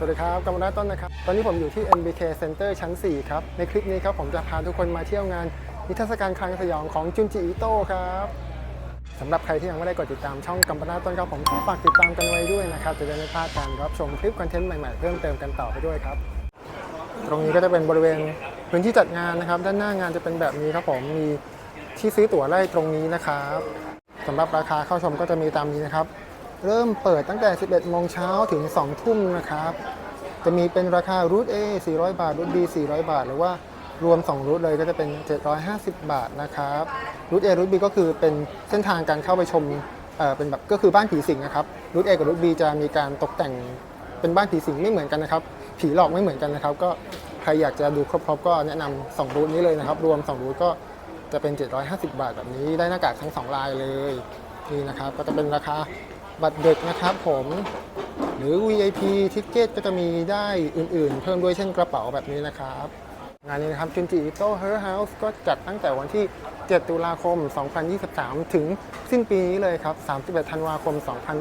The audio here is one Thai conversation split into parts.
สวัสดีครับกำลนาต้นนะครับ ตอนนี้ผมอยู่ที่ MBK Center ชั้น 4 ครับ ในคลิปนี้ครับผมจะพาทุกคนมาเที่ยวงาน นิทรรศการคลังสยองของจุนจิอิโต้ครับสำหรับใครที่ยังไม่ได้กดติดตามช่องกำมลนาต้นครับผมก็ฝากติดตามกันไว้ด้วยนะครับ จะได้ไม่พลาดการรับชมคลิปคอนเทนต์ใหม่ๆ เพิ่มเติมกันต่อไปด้วยครับ ตรงนี้ก็จะเป็นบริเวณพื้นที่จัดงานนะครับ ด้านหน้างานจะเป็นแบบนี้ครับผมมีที่ซื้อตั๋วไล่ตรงนี้นะครับสำหรับราคาเข้าชมก็จะมีตามนี้นะครับ เริ่มเปิดตั้งแต่ 11 โมงเช้าถึง 2 ทุ่มนะครับ จะมีเป็นราคารูท A 400 บาท รูท B 400 บาท หรือว่ารวม 2 รูทเลยก็จะเป็น 750 บาทนะครับ รูท A รูท B ก็คือเป็นเส้นทางการเข้าไปชมเอ่อเป็นแบบก็คือบ้านผีสิงนะครับ รูท A กับรูท B จะมีการตกแต่งเป็นบ้านผีสิงไม่เหมือนกันนะครับ ผีหลอกไม่เหมือนกันนะครับ ก็ใครอยากจะดูครบๆก็แนะนำ2รูทนี้เลยนะครับ รวม 2 รูทก็จะเป็น 750 บาทแบบนี้ ได้หน้ากากทั้ง 2 ลายเลย นี่นะครับ ก็จะเป็นราคา บัตรเด็กนะครับผมหรือ VIP ทิเกตก็จะมีได้อื่นๆ เพิ่มด้วยเช่นกระเป๋าแบบนี้นะครับ งานนี้นะครับจุนจิอิโต้เฮอร์เฮาส์ก็จัดตั้งแต่วันที่ 7 ตุลาคม 2023 ถึงสิ้นปีนี้เลยครับ 31 ธันวาคม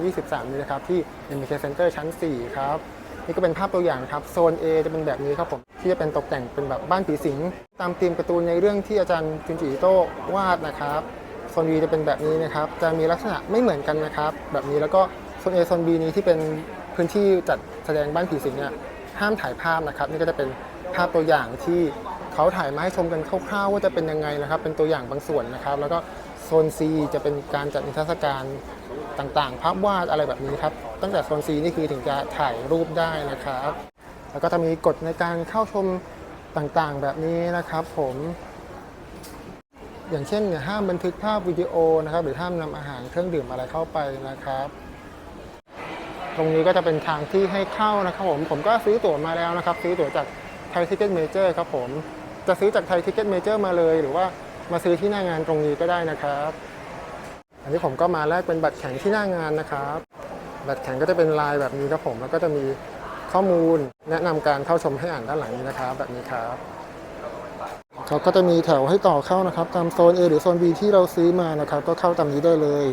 2023 นี้นะครับ ที่ MK Center ชั้น 4 ครับ นี่ก็เป็นภาพตัวอย่างครับ โซน A จะเป็นแบบนี้ครับผม ที่จะเป็นตกแต่งเป็นแบบบ้านผีสิง ตามธีมการ์ตูนในเรื่องที่อาจารย์จุนจิอิโต้วาดนะครับ น B จะเป็นแบบนี้นะครับ จะมีลักษณะไม่เหมือนกันนะครับ แบบนี้แล้วก็โซน A โซน B นี้ที่เป็นพื้นที่จัดแสดงบ้านผีสิงเนี่ยห้ามถ่ายภาพนะครับ นี่ก็จะเป็นภาพตัวอย่างที่เขาถ่ายมาให้ชมกันคร่าวๆว่าจะเป็นยังไงนะครับ เป็นตัวอย่างบางส่วนนะครับ แล้วก็โซน C จะเป็นการจัดนิทรรศการต่างๆ ภาพวาดอะไรแบบนี้ครับ ตั้งแต่โซน C นี่คือถึงจะถ่ายรูปได้นะครับ แล้วก็จะมีกฎในการเข้าชมต่างๆ แบบนี้นะครับ ผม อย่างเช่นเนี่ยห้ามบันทึกภาพวิดีโอนะครับ หรือห้ามนำอาหารเครื่องดื่มอะไรเข้าไปนะครับ ตรงนี้ก็จะเป็นทางที่ให้เข้านะครับผม ผมก็ซื้อตั๋วมาแล้วนะครับ ซื้อตั๋วจากไทยทิเก็ตเมเจอร์ครับผม จะซื้อจากไทยทิเก็ตเมเจอร์มาเลย หรือว่ามาซื้อที่หน้างานตรงนี้ก็ได้นะครับ อันนี้ผมก็มาแลกเป็นบัตรแข็งที่หน้างานนะครับ บัตรแข็งก็จะเป็นลายแบบนี้ครับผม แล้วก็จะมีข้อมูลแนะนำการเข้าชมให้อ่านด้านหลังนี้นะครับ แบบนี้ครับ เขาก็จะมีแถวให้ต่อเข้านะครับตามโซน A หรือโซน B ที่เราซื้อมานะครับ ก็เข้าตามนี้ได้เลย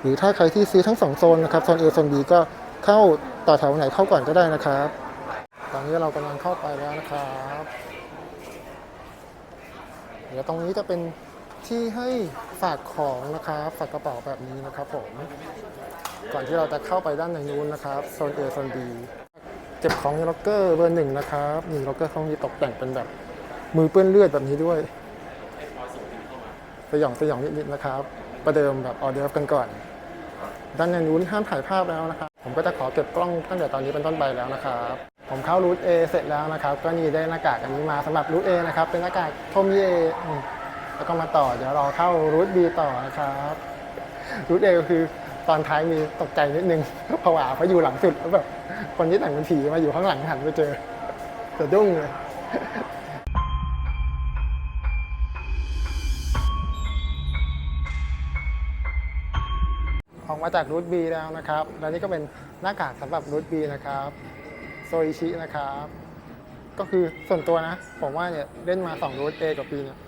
หรือถ้าใครที่ซื้อทั้งสองโซนนะครับโซน A โซน B ก็เข้าต่อแถวไหนเข้าก่อนก็ได้นะครับ ตอนนี้เรากำลังเข้าไปแล้วนะครับเดี๋ยวตรงนี้จะเป็นที่ให้ฝากของนะครับฝากกระเป๋าแบบนี้นะครับผมก่อนที่เราจะเข้าไปด้านในนู้นนะครับโซน A โซน B เก็บของในล็อกเกอร์เบอร์หนึ่งนะครับนี่ล็อกเกอร์เขามีตกแต่งเป็นแบบ มือเปื้อนเลือดแบบนี้ด้วยสยองสยองนิดๆนะครับ ประเดิมแบบออเดอร์ฟกันก่อน ด้านในนู้นห้ามถ่ายภาพแล้วนะครับ ผมก็จะขอเก็บกล้องตั้งแต่ตอนนี้เป็นต้นไปแล้วนะครับ ผมเข้ารูท A เสร็จแล้วนะครับ ก็นี่ได้หน้ากากอันนี้มาสำหรับรูท A นะครับ เป็นหน้ากากโทมิเอแล้วก็มาต่อ เดี๋ยวรอเข้ารูท B ต่อนะครับรูท A ก็คือตอนท้ายมีตกใจนิดนึงผวาเพราะอยู่หลังสุดแล้วแบบคนที่แต่งเป็นผีมาอยู่ข้างหลังหันไปเจอสะดุ้งเลย มาจากรูทบีแล้วนะครับ และนี่ก็เป็นหน้ากากสำหรับรูทบีนะครับโซอิชินะครับ ก็คือส่วนตัวนะ ผมว่าเนี่ยเล่นมา2รูท A กับ B เนี่ย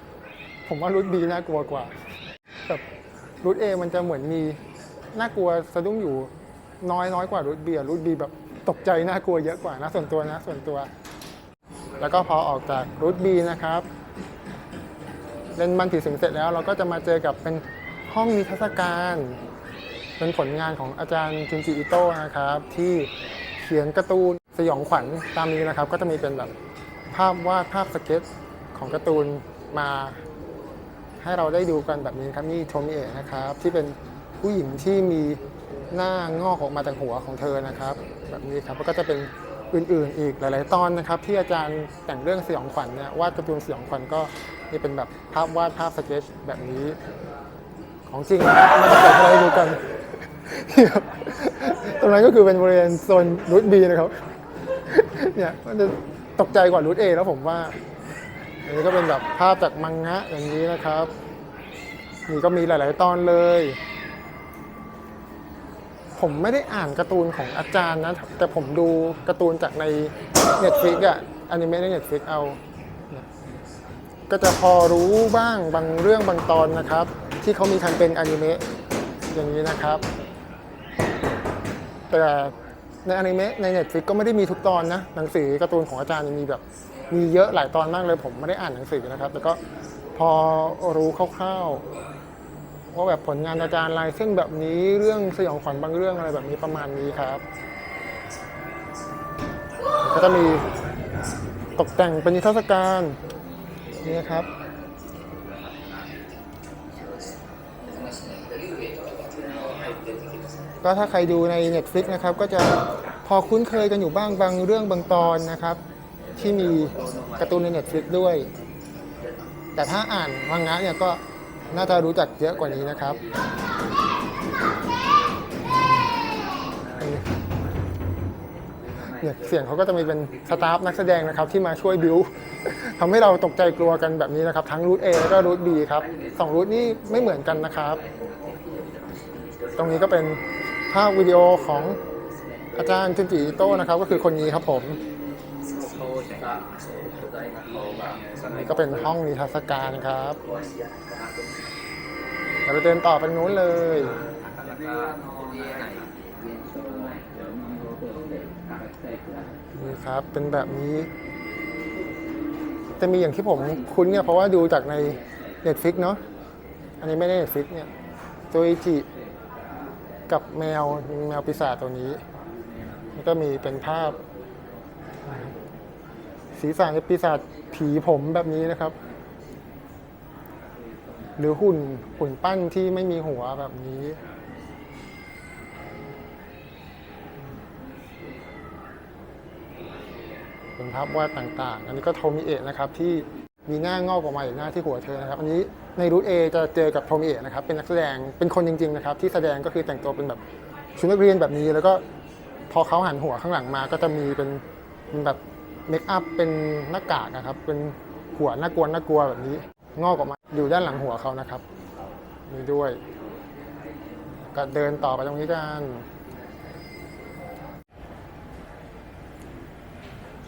ผมว่ารูท B น่ากลัวกว่าแบบรูท A มันจะเหมือนมีน่ากลัวสะดุ้งอยู่น้อยน้อยกว่ารูท B อะรูท B แบบตกใจน่ากลัวเยอะกว่านะส่วนตัวนะส่วนตัว แล้วก็พอออกจากรูท B นะครับเล่นมันผีสิงเสร็จแล้วเราก็จะมาเจอกับเป็นห้องนิทรรศการ เป็นผลงานของอาจารย์จินจิอิโต้นะครับ ที่เขียนการ์ตูนสยองขวัญตามนี้นะครับ ก็จะมีเป็นแบบภาพวาดภาพสเก็ตของการ์ตูนมาให้เราได้ดูกันแบบนี้ครับนี่โทมิเอะนะครับ ที่เป็นผู้หญิงที่มีหน้างอกออกมาจากหัวของเธอนะครับ แบบนี้ครับแล้วก็จะเป็นอื่นๆอีกหลาย ๆ ตอนนะครับ ที่อาจารย์แต่งเรื่องสยองขวัญเนี่ยวาดการ์ตูนสยองขวัญก็นี่เป็นแบบภาพวาดภาพสเก็ตแบบนี้ ของจริงนะครับมาประกอบให้ดูกัน ตรงนั้นก็คือเป็นบริเวณโซนรูทบีนะครับ เนี่ยมันจะตกใจกว่ารูทเอแล้วผมว่าอันนี้ก็เป็นแบบภาพจากมังงะอย่างนี้นะครับ นี่ก็มีหลาย ๆ ตอนเลย ผมไม่ได้อ่านการ์ตูนของอาจารย์นะ แต่ผมดูการ์ตูนจากใน Netflix อะอนิเมะใน Netflix เอา ก็จะพอรู้บ้างบางเรื่องบางตอนนะครับ ที่เขามีทำเป็นอนิเมะอย่างนี้นะครับ แต่ในอนิเมะใน Netflix ก็ไม่ได้มีทุกตอนนะหนังสือการ์ตูนของอาจารย์มีแบบมีเยอะหลายตอนมากเลย ผมไม่ได้อ่านหนังสือนะครับแต่ก็พอรู้คร่าวๆว่าแบบผลงานอาจารย์ลายเส้นแบบนี้เรื่องสยองขวัญบางเรื่องอะไรแบบนี้ประมาณนี้ครับ ก็จะมีตกแต่งเป็นนิทรรศการนี่นะครับ ก็ถ้าใครดูใน Netflix นะครับก็จะพอคุ้นเคยกันอยู่บ้างบางเรื่องบางตอนนะครับ ที่มีการ์ตูนใน Netflix ด้วย แต่ถ้าอ่านมังงะเนี่ยก็น่าจะรู้จักเยอะกว่านี้นะครับเนี่ยเสียงเขาก็จะมีเป็นสตาฟนักแสดงนะครับที่มาช่วยบิวทำให้เราตกใจกลัวกันแบบนี้นะครับ ทั้งรูท A แล้วก็รูท B ครับสองรูทนี่ไม่เหมือนกันนะครับ ตรงนี้ก็เป็น ภาพวิดีโอของอาจารย์จุนจิโต้นะครับ ก็คือคนนี้ครับผมนี่ก็เป็นห้องนิทรรศการครับเดี๋ยวเราเดินต่อไปนู้นเลยนี่ครับเป็นแบบนี้ จะมีอย่างที่ผมคุ้นเนี่ยเพราะว่าดูจากใน Netflix เนาะอันนี้ไม่ได้ Netflix เนี่ยโจอิจิ กับแมวแมวปีศาจตัวนี้แล้วก็มีเป็นภาพศีรษะในปีศาจผีผมแบบนี้นะครับ หรือหุ่นหุ่นปั้นที่ไม่มีหัวแบบนี้เป็นภาพวาดต่างๆ อันนี้ก็โทมิเอะนะครับที่ มีหน้างอกออกมาอีกหน้าที่หัวเธอนะครับอันนี้ในรูทเอจะเจอกับโทมิเอะนะครับเป็นนักแสดงเป็นคนจริงๆนะครับที่แสดงก็คือแต่งตัวเป็นแบบชุดนักเรียนแบบนี้ แล้วก็พอเขาหันหัวข้างหลังมาก็จะมีเป็นเป็นแบบเมคอัพเป็นหน้ากากนะครับเป็นหัวน่ากลัวน่ากลัวแบบนี้ งอกออกมาอยู่ด้านหลังหัวเขานะครับนี่ด้วย ก็เดินต่อไปตรงนี้กัน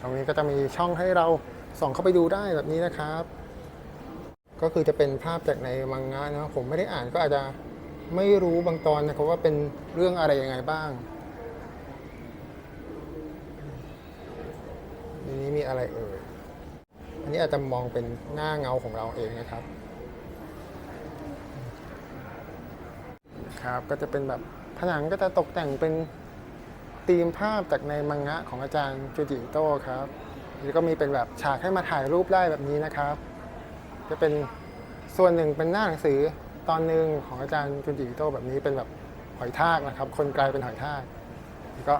ตรงนี้ก็จะมีช่องให้เรา ส่องเข้าไปดูได้แบบนี้นะครับ ก็คือจะเป็นภาพจากในมังงะนะครับผมไม่ได้อ่านก็อาจจะไม่รู้บางตอนนะครับว่าเป็นเรื่องอะไรยังไงบ้างอันนี้มีอะไรเอ่ยอันนี้อาจจะมองเป็นหน้าเงาของเราเองนะครับ ครับก็จะเป็นแบบผนังก็จะตกแต่งเป็นธีมภาพจากในมังงะของอาจารย์จูจิโต้ครับ แล้วก็มีเป็นแบบฉากให้มาถ่ายรูปได้แบบนี้นะครับ จะเป็นส่วนหนึ่งเป็นหน้าหนังสือตอนหนึ่งของอาจารย์จูจิอิโต้แบบนี้เป็นแบบหอยทากนะครับ คนกลายเป็นหอยทากแล้วก็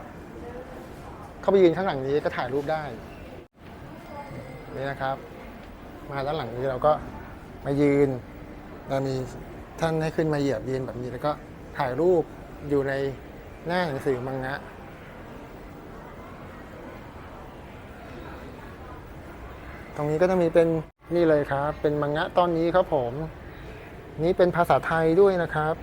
เข้าไปยืนข้างหลังนี้ก็ถ่ายรูปได้ นี่นะครับ มาด้านหลังนี้เราก็มายืนเรามีท่านให้ขึ้นมาเหยียบยืนแบบนี้แล้วก็ถ่ายรูปอยู่ในหน้าหนังสือมังงะ ตรงนี้ก็จะมีเป็นนี่เลยครับ เป็นมังงะตอนนี้ครับผม นี่เป็นภาษาไทยด้วยนะครับ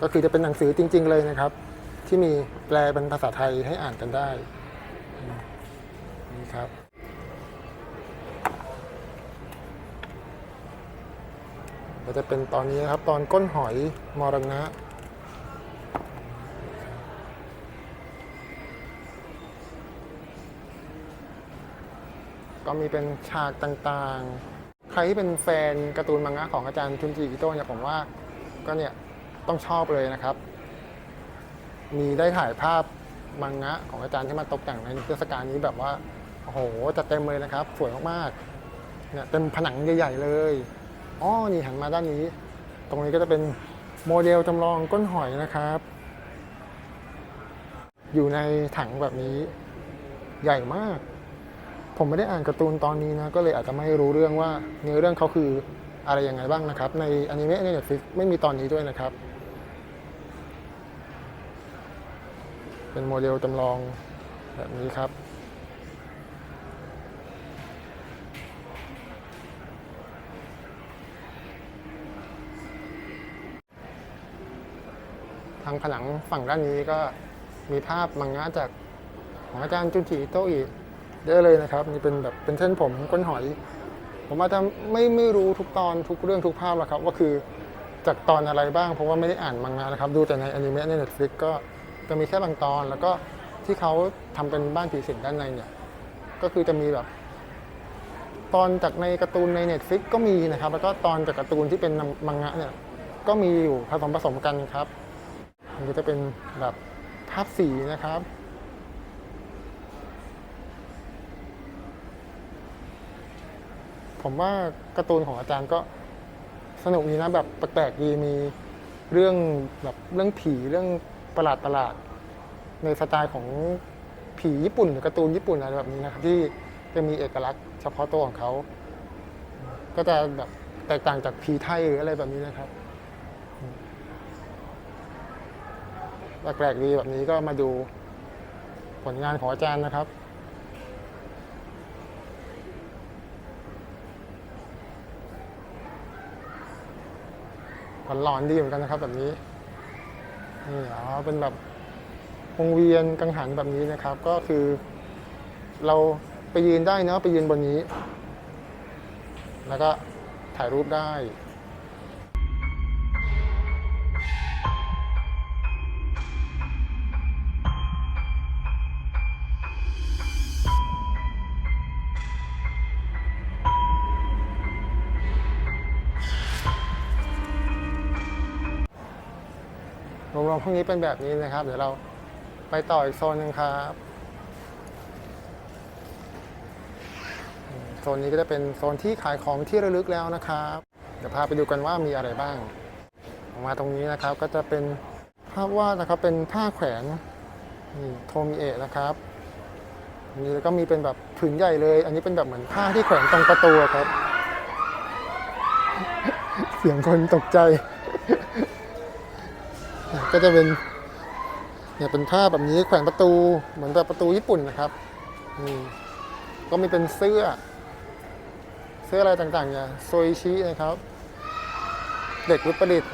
ก็คือจะเป็นหนังสือจริง ๆ เลยนะครับ ที่มีแปลเป็นภาษาไทยให้อ่านกันได้นี่ครับก็จะเป็นตอนนี้นะครับตอนก้นหอยมรณะ ก็มีเป็นฉากต่างๆ ใครที่เป็นแฟนการ์ตูนมังงะของอาจารย์ชุนจิอิโต้เนี่ยผมว่าก็เนี่ยต้องชอบเลยนะครับ มีได้ถ่ายภาพมังงะของอาจารย์ที่มาตกแต่งในเทศกาลนี้แบบว่าโอ้โหจัดเต็มเลยนะครับ สวยมากๆเนี่ยเต็มผนังใหญ่ๆเลยอ๋อนี่หันมาด้านนี้ ตรงนี้ก็จะเป็นโมเดลจำลองก้นหอยนะครับ อยู่ในถังแบบนี้ใหญ่มาก ผมไม่ได้อ่านการ์ตูนตอนนี้นะ ก็เลยอาจจะไม่รู้เรื่องว่าเนื้อเรื่องเขาคืออะไรยังไงบ้างนะครับ ในอนิเมะใน Netflix ไม่มีตอนนี้ด้วยนะครับ เป็นโมเดลจำลองแบบนี้ครับ ทางผนังฝั่งด้านนี้ก็มีภาพมังงะจากของอาจารย์จุนจิโตอี กเยอะเลยนะครับนี่เป็นแบบเป็นเส้นผมก้นหอย ผมอาจจะไม่ไม่รู้ทุกตอนทุกเรื่องทุกภาพหรอกครับว่าคือจากตอนอะไรบ้างเพราะว่าไม่ได้อ่านมังงะนะครับ ดูแต่ในอนิเมะใน Netflix ก็จะมีแค่บางตอน แล้วก็ที่เขาทำเป็นบ้านผีสิงด้านในเนี่ย ก็คือจะมีแบบ ตอนจากในการ์ตูนใน Netflix ก็มีนะครับ แล้วก็ตอนจากการ์ตูนที่เป็นมังงะเนี่ย ก็มีอยู่ผสมผสมกันครับมันก็จะเป็นแบบภาพสีนะครับ ผมว่าการ์ตูนของอาจารย์ก็สนุกดีนะแบบแปลกๆดีมีเรื่องแบบเรื่องผีเรื่องประหลาดประหลาดๆในสไตล์ของผีญี่ปุ่น หรือการ์ตูนญี่ปุ่นอะไรแบบนี้นะครับที่จะมีเอกลักษณ์เฉพาะตัวของเขา ก็จะแบบแตกต่างจากผีไทยหรืออะไรแบบนี้นะครับแปลกๆดีแบบนี้ก็มาดูผลงานของอาจารย์นะครับ หลอนๆดีเหมือนกันนะครับ แบบนี้นี่อ๋อเป็นแบบวงเวียนกังหันแบบนี้นะครับ ก็คือ เราไปยืนได้เนาะไปยืนบนนี้ แล้วก็ถ่ายรูปได้ รวมๆพวกนี้เป็นแบบนี้นะครับ เดี๋ยวเราไปต่ออีกโซนหนึ่งครับโซนนี้ก็จะเป็นโซนที่ขายของที่ระลึกแล้วนะครับ เดี๋ยวพาไปดูกันว่ามีอะไรบ้าง ออกมาตรงนี้นะครับก็จะเป็นภาพวาดนะครับเป็นผ้าแขวนนี่โทมิเอะนะครับนี่แล้วก็มีเป็นแบบผืนใหญ่เลย อันนี้เป็นแบบเหมือนผ้าที่แขวนตรงประตูครับ เสียงคนตกใจ ก็จะเป็นเนี่ยเป็นผ้าแบบนี้แขวนประตูเหมือนแบบประตูญี่ปุ่นนะครับนี่ก็มีเป็นเสื้อ เสื้ออะไรต่างๆเนี่ยโซอิชินะครับ เด็กวิปริต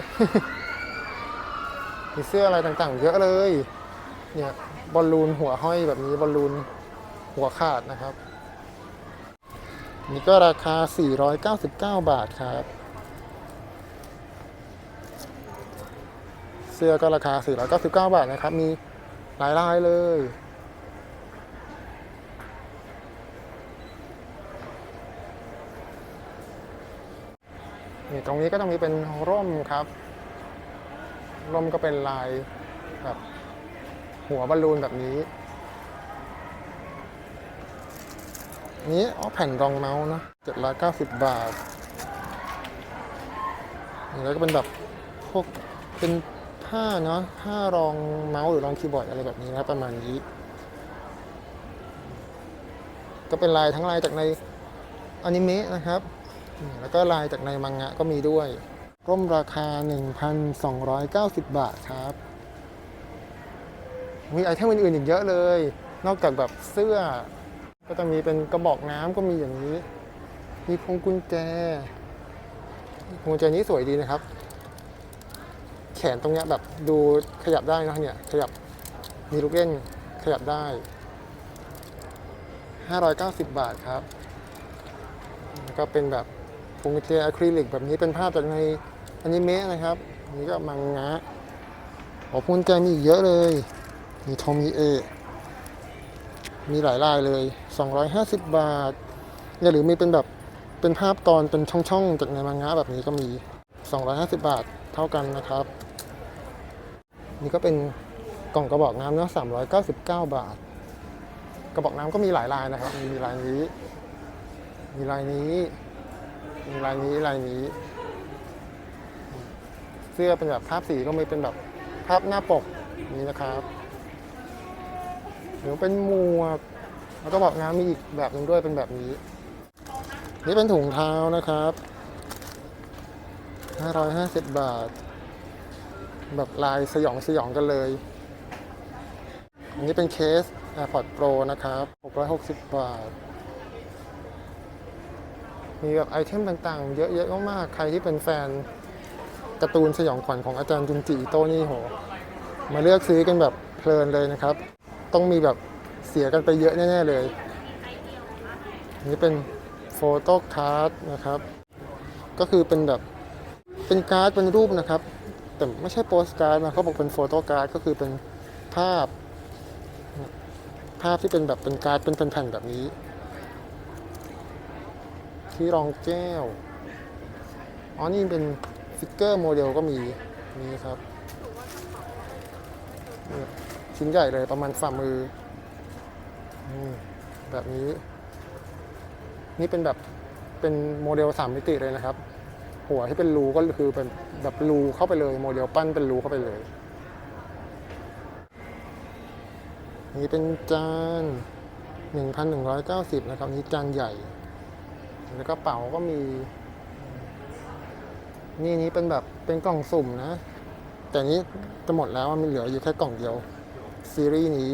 มีเสื้ออะไรต่างๆ เยอะเลย เนี่ยบอลลูนหัวห้อยแบบนี้บอลลูนหัวขาดนะครับ นี่ก็ราคา 499 บาทครับ สื้อก็ราคา 499 บาทนะครับ มีหลายลายเลย นี่ตรงนี้ก็ต้องมีเป็นร่มครับ ร่มก็เป็นลายแบบหัวบอลลูนแบบนี้ นี้อ๋อแผ่นรองเมาส์นะ790 บาท แล้วก็เป็นแบบพวกเป็น ผ้าเนาะผ้ารองเมาส์หรือรองคีย์บอร์ดอะไรแบบนี้นะประมาณนี้ ก็เป็นลายทั้งลายจากในอนิเมะนะครับ แล้วก็ลายจากในมังงะก็มีด้วย ร่มราคา 1,290 บาทครับ มีไอเทมอื่นๆอีกเยอะเลย นอกจากแบบเสื้อ ก็จะมีเป็นกระบอกน้ำก็มีอย่างนี้ มีพวงกุญแจพวงกุญแจนี้สวยดีนะครับ แขนตรงเนี้ยแบบดูขยับได้นะเนี่ยขยับมีลูกเล่นขยับได้ 590 บาทครับแล้วก็เป็นแบบพวงกุญแจอะคริลิกแบบนี้เป็นภาพจากในอนิเมะนะครับ นี่ก็มังงะโอ้พวงกุญแจมีอีกเยอะเลย มีโทมิเอะมีหลายลายเลย 250 บาทอย่าลืมมีเป็นแบบเป็นภาพตอนเป็นช่องๆจากในมังงะแบบนี้ก็มี 250 บาทเท่ากันนะครับ นี่ก็เป็นกล่องกระบอกน้ำเนาะ399บาท กระบอกน้ำก็มีหลายลายนะครับ มีลายนี้ มีลายนี้ มีลายนี้ลายนี้ เสื้อเป็นแบบภาพสีก็ไมีเป็นแบบภาพหน้าปกนี้นะครับหรือเป็นหมวกแล้วก็บอกน้ำมีอีกแบบหนึ่งด้วยเป็นแบบนี้ นี่เป็นถุงเท้านะครับ550 บาท แบบลายสยองสยองกันเลย อันนี้เป็นเคส AirPods Pro นะครับ 660 บาท มีแบบไอเทมต่างๆ เยอะแยะมากๆ ใครที่เป็นแฟนการ์ตูนสยองขวัญของอาจารย์จุนจิโต้นี่โห มาเลือกซื้อกันแบบเพลินเลยนะครับ ต้องมีแบบเสียกันไปเยอะแน่ ๆ เลยอันนี้เป็นโฟโต้คาร์ดนะครับ ก็คือเป็นแบบเป็นการ์ดเป็นรูปนะครับ แต่ไม่ใช่โปสการ์ดนะเขาบอกเป็นโฟโต้การ์ดก็คือเป็นภาพ ภาพที่เป็นแบบเป็นการ์ดเป็นแผ่นๆแบบนี้ ที่รองแก้ว อ๋อนี่เป็นฟิกเกอร์โมเดลก็มีนี่ครับ ชิ้นใหญ่เลยประมาณฝ่ามือแบบนี้ นี่เป็นแบบเป็นโมเดลสามมิติเลยนะครับ หัวที่เป็นรูก็คือเป็นแบบรูเข้าไปเลยโมเดลปั้นเป็นรูเข้าไปเลย นี่เป็นจาน 1,190 นะครับ นี่จานใหญ่ แล้วก็เป๋าก็มี นี่นี้เป็นแบบเป็นกล่องสุ่มนะ แต่นี้จะหมดแล้วมันเหลืออยู่แค่กล่องเดียว ซีรีส์นี้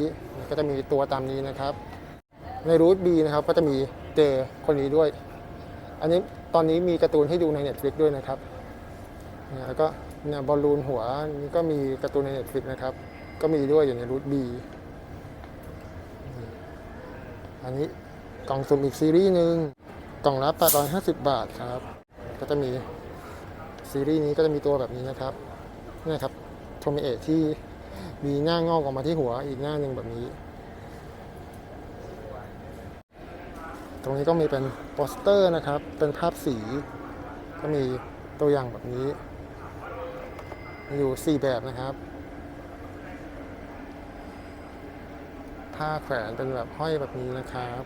ก็จะมีตัวตามนี้นะครับ ในรูทบีนะครับก็จะมีเจคนนี้ด้วย อันนี้ ตอนนี้มีการ์ตูนให้ดูใน Netflix ด้วยนะครับเนี่ยแล้วก็เนี่ยบอลลูนหัวนี่ก็มีการ์ตูนใน Netflix นะครับ ก็มีด้วยอยู่ในรูทบีอันนี้กล่องสุ่มอีกซีรีส์หนึ่งกล่องละ850 บาทครับ ก็จะมีซีรีส์นี้ก็จะมีตัวแบบนี้นะครับนี่ครับโทมิเอะที่มีหน้างอกออกมาที่หัวอีกหน้าหนึ่งแบบนี้ ตรงนี้ก็มีเป็นโปสเตอร์นะครับ เป็นภาพสี ก็มีตัวอย่างแบบนี้ อยู่ 4 แบบนะครับ ผ้าแขวนเป็นแบบห้อยแบบนี้นะครับ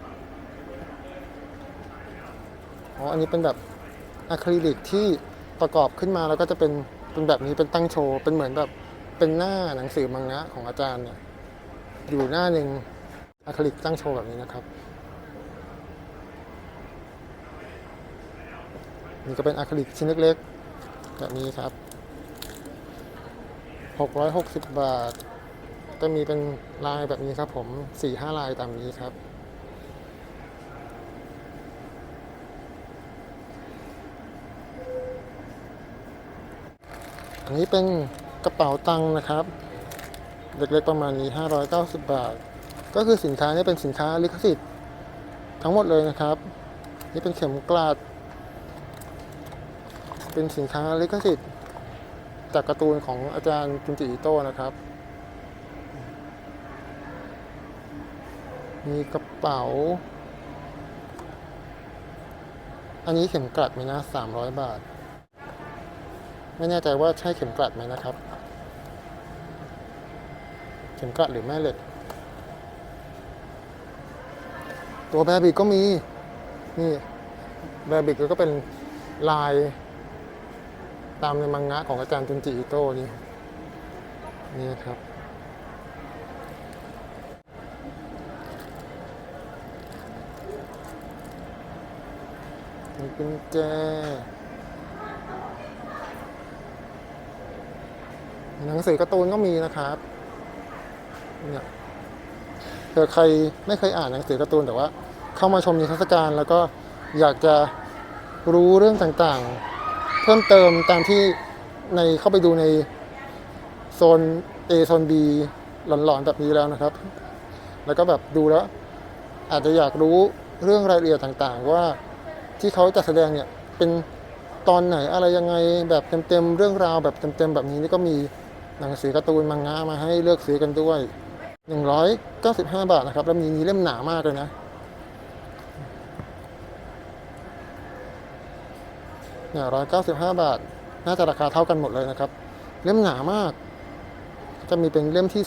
อ๋ออันนี้เป็นแบบอะคริลิกที่ประกอบขึ้นมาแล้วก็จะเป็นเป็นแบบนี้เป็นตั้งโชว์ เป็นเหมือนแบบเป็นหน้าหนังสือมังงะของอาจารย์เนี่ยอยู่หน้าหนึ่งอะคริลิกตั้งโชว์แบบนี้นะครับ นี่ก็เป็นอะคริลิกชิ้นเล็กๆแบบนี้ครับ 660 บาท ก็มีเป็นลายแบบนี้ครับผม 4-5 ลายตามนี้ครับอันนี้เป็นกระเป๋าตังค์นะครับ เล็กๆประมาณนี้ 590 บาท ก็คือสินค้านี้เป็นสินค้าลิขสิทธิ์ทั้งหมดเลยนะครับ นี่เป็นเข็มกลัด เป็นสินค้าลิขสิทธิ์จากการ์ตูนของอาจารย์จุนจิอิโต้นะครับ มีกระเป๋า อันนี้เข็มกลัดไหมนะ300บาท ไม่แน่ใจว่าใช่เข็มกลัดไหมนะครับ เข็มกลัดหรือแม่เหล็ก ตัวแบบิกก็มี นี่แบบิกก็เป็นลาย ตามในมังงะของอาจารย์จุนจิอิโต้นี่นี่ครับมีกุญแจหนังสือการ์ตูนก็มีนะครับ เนี่ยเผื่อใครไม่เคยอ่านหนังสือการ์ตูนแต่ว่า เข้ามาชมนิทรรศการแล้วก็อยากจะรู้เรื่องต่างๆ เพิ่มเติมตามที่ในเข้าไปดูในโซน A โซน B หลอนๆแบบนี้แล้วนะครับ แล้วก็แบบดูแล้ว อาจจะอยากรู้เรื่องรายละเอียดต่างๆ ว่าที่เขาจัดแสดงเนี่ยเป็นตอนไหนอะไรยังไงแบบเต็มๆเรื่องราวแบบเต็มๆแบบนี้นี่ก็มีหนังสือการ์ตูนมังงะมาให้เลือกซื้อกันด้วย 195 บาทนะครับ แล้วมีนี้เล่มหนามากเลยนะ เนี่ย195บห้าบาท น่าจะราคาเท่ากันหมดเลยนะครับ เล่มหนามาก จะมีเป็นเล่มที่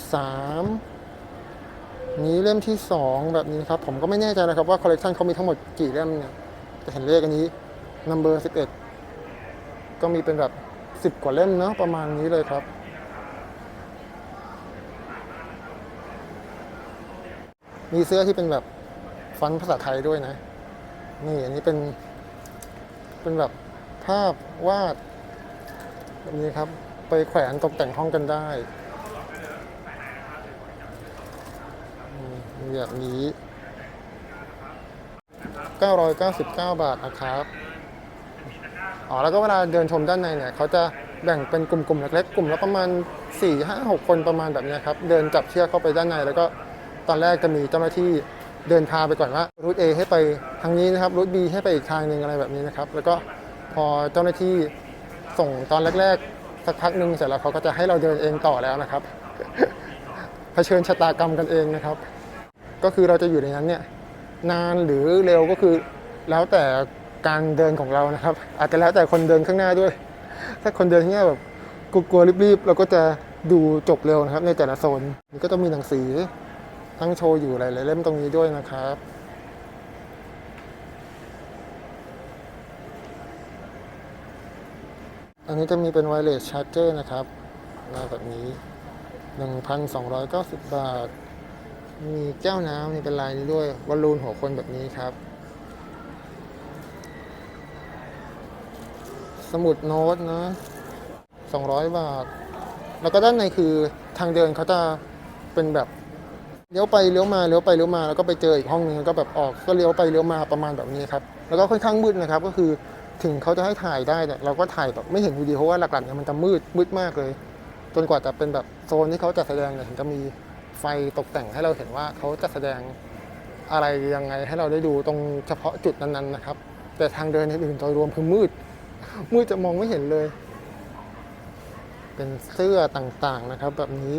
3นี้เล่มที่2แบบนี้ครับ ผมก็ไม่แน่ใจนะครับว่าคอลเลกชันเขามีทั้งหมดกี่เล่มเนี่ยจะเห็นเลขอันนี้ number 11ก็มีเป็นแบบ10กว่าเล่มเนาะประมาณนี้เลยครับมีเสื้อที่เป็นแบบฟอนต์ภาษาไทยด้วยนะ นี่อันนี้เป็น เป็นแบบ ภาพวาดแบบนี้ครับ ไปแขวนตกแต่งห้องกันได้อืมมีแบบนี้ 999 บาทนะครับ อ๋อ แล้วก็เวลาเดินชมด้านในเนี่ย เขาจะแบ่งเป็นกลุ่มๆ เล็กๆ กลุ่มละประมาณ 4 5 6 คนประมาณแบบนี้ครับ เดินจับเชือกเข้าไปด้านใน แล้วก็ตอนแรกจะมีเจ้าหน้าที่เดินพาไปก่อนว่ารูท A ให้ไปทางนี้นะครับ รูท B ให้ไปอีกทางหนึ่งอะไรแบบนี้นะครับ แล้วก็ พอเจ้าหน้าที่ส่งตอนแรกๆ สักพักหนึ่งเสร็จแล้วเขาก็จะให้เราเดินเองต่อแล้วนะครับเผชิญชะตากรรมกันเองนะครับ ก็คือเราจะอยู่ในนั้นเนี่ยนานหรือเร็วก็คือแล้วแต่การเดินของเรานะครับ อาจจะแล้วแต่คนเดินข้างหน้าด้วย ถ้าคนเดินข้างหน้าแบบกลัวๆรีบๆเราก็จะดูจบเร็วนะครับ ในแต่ละโซนนี่ก็จะมีหนังสือตั้งโชว์อยู่หลายๆเล่มตรงนี้ด้วยนะครับ อันนี้จะมีเป็น wireless charger นะครับมาแบบนี้ 1,290 บาท มีแก้วน้ำนี่เป็นลายนี้ด้วยวอลลูนหัวคนแบบนี้ครับ สมุดโน้ตนะ 200 บาท แล้วก็ด้านในคือทางเดินเขาจะเป็นแบบเลี้ยวไปเลี้ยวมาเลี้ยวไปเลี้ยวมาแล้วก็ไปเจออีกห้องนึงก็แบบออกก็เลี้ยวไปเลี้ยวมาประมาณแบบนี้ครับ แล้วก็ค่อนข้างมืดนะครับก็คือ ถึงเขาจะให้ถ่ายได้เนี่ยเราก็ถ่ายแบบไม่เห็นวิดีโอเพราะว่าหลักๆเนี่ยมันจะมืดมืดมากเลย จนกว่าจะเป็นแบบโซนที่เขาจะแสดงเนี่ยถึงจะมีไฟตกแต่งให้เราเห็นว่าเขาจะแสดงอะไรยังไงให้เราได้ดูตรงเฉพาะจุดนั้นๆนะครับ แต่ทางเดินอื่นๆโดยรวมคือมืด มืดจะมองไม่เห็นเลย เป็นเสื้อต่างๆนะครับ แบบนี้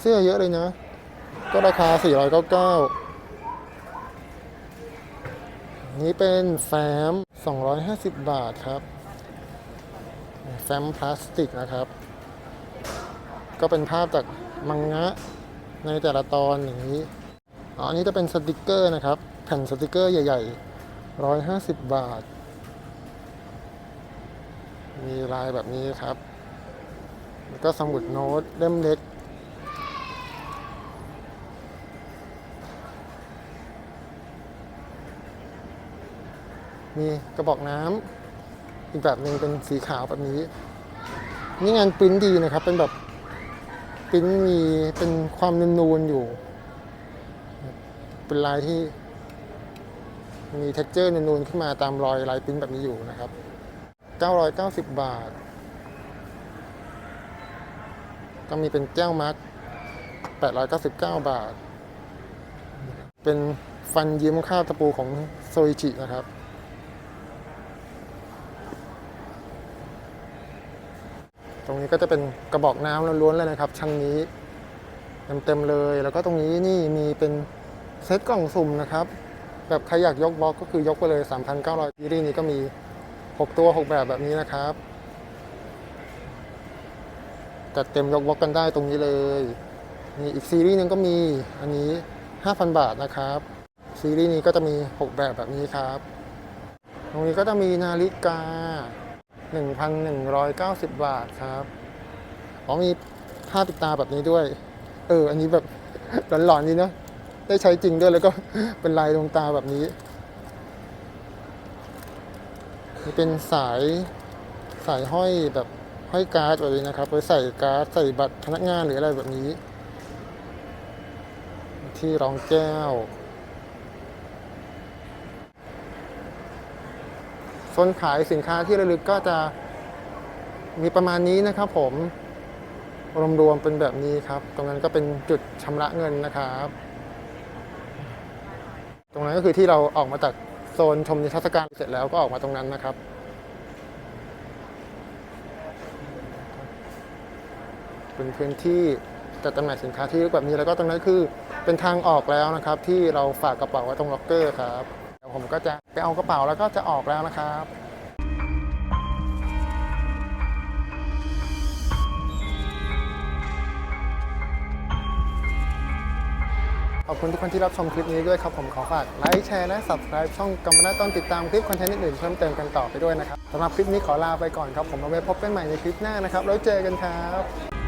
เสื้อเยอะเลยนะ ก็ราคา 499 นี้เป็นแฟ้ม 250 บาทครับ แฟ้มพลาสติกนะครับ ก็เป็นภาพจากมังงะในแต่ละตอนอย่างนี้อ๋ออันนี้จะเป็นสติกเกอร์นะครับ แผ่นสติกเกอร์ใหญ่ ๆ 150 บาท มีลายแบบนี้ครับ แล้วก็สมุดโน้ตเล่มเล็ก มีกระบอกน้ำอีกแบบหนึ่งเป็นสีขาวแบบนี้ นี่งานปริ้นดีนะครับ เป็นแบบปริ้นมีเป็นความนูนๆอยู่ เป็นลายที่มีเท็กเจอร์นูนๆขึ้นมาตามรอยลายปริ้นแบบนี้อยู่นะครับ 990 บาท ก็มีเป็นแก้วมัด899 บาท เป็นฟันยิ้มข้าวตะปูของโซอิจินะครับ ตรงนี้ก็จะเป็นกระบอกน้ำล้วนๆเลยนะครับ ชั้นนี้เต็มๆเลย แล้วก็ตรงนี้นี่มีเป็นเซตกล่องสุ่มนะครับ แบบใครอยากยกบล็อกก็คือยกไปเลย 3,900ซีรีส์นี้ก็มี 6 ตัว 6 แบบแบบนี้นะครับจัดเต็มยกบล็อกกันได้ตรงนี้เลยมีอีกซีรีส์หนึงก็มีอันนี้ 5,000 บาทนะครับ ซีรีส์นี้ก็จะมี 6 แบบแบบนี้ครับ ตรงนี้ก็จะมีนาฬิกา 1,190 บาทครับอ๋อมีผ้าปิดตาแบบนี้ด้วย เออ อันนี้แบบหลอนๆดีเนอะได้ใช้จริงด้วยแล้วก็เป็นลายดวงตาแบบนี้นี่เป็นสายสายห้อยแบบห้อยการ์ดแบบนี้นะครับไว้ใส่การ์ดใส่บัตรพนักงานหรืออะไรแบบนี้ ที่รองแก้ว โซนขายสินค้าที่ระลึกก็จะมีประมาณนี้นะครับผมรวมๆเป็นแบบนี้ครับ ตรงนั้นก็เป็นจุดชำระเงินนะครับ ตรงนั้นก็คือที่เราออกมาจากโซนชมนิทรรศการเสร็จแล้วก็ออกมาตรงนั้นนะครับ เป็นพื้นที่จัดจำหน่ายสินค้าที่แบบนี้แล้วก็ตรงนั้นคือเป็นทางออกแล้วนะครับ ที่เราฝากกระเป๋าไว้ตรงล็อกเกอร์ครับ ผมก็จะไปเอากระเป๋าแล้วก็จะออกแล้วนะครับขอบคุณทุกคนที่รับชมคลิปนี้ด้วยครับผมขอฝากไลค์แชร์และ subscribe ช่องกัมนาต้นติดตามคลิปคอนเทนต์อื่นๆเพิ่มเติมกันต่อไปด้วยนะครับสำหรับคลิปนี้ขอลาไปก่อนครับผมเอาไว้พบกันใหม่ในคลิปหน้านะครับแล้วเจอกันครับ